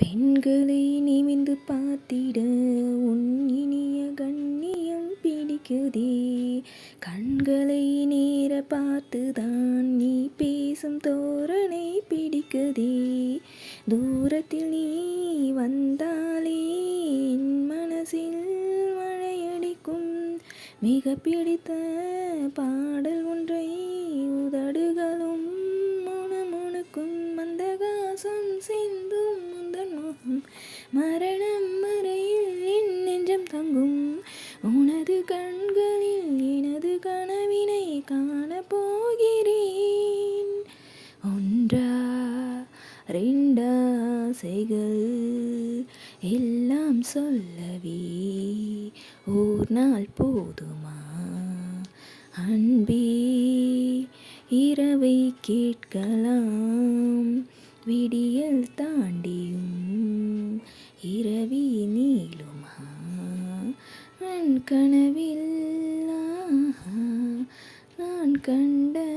பெண்களை நிமிந்து பார்த்திட உன் இனிய கண்ணியம் பிடிக்குதே. கண்களை நேர பார்த்துதான் நீ பேசும் தோரணை பிடிக்குதே. தூரத்தில் நீ வந்தாலே என் மனசில் மழையடிக்கும். மிக பிடித்த பாடல் ஒன்றை உதடுகளும் முணுமுணுக்கும். மந்தகாசம் சென்று மரணம் வரையில் என் நெஞ்சம் தங்கும். உனது கண்களில் எனது கனவினை காணப்போகிறேன். ஒன்றா ரெண்டா ஆசைகள் எல்லாம் சொல்லவே ஓர் நாள் போதுமா? அன்பே இரவை கேட்கலாம். விடியல் தாண்டியும் இரவி நீளுமா? நான் கனவில் நான் கண்ட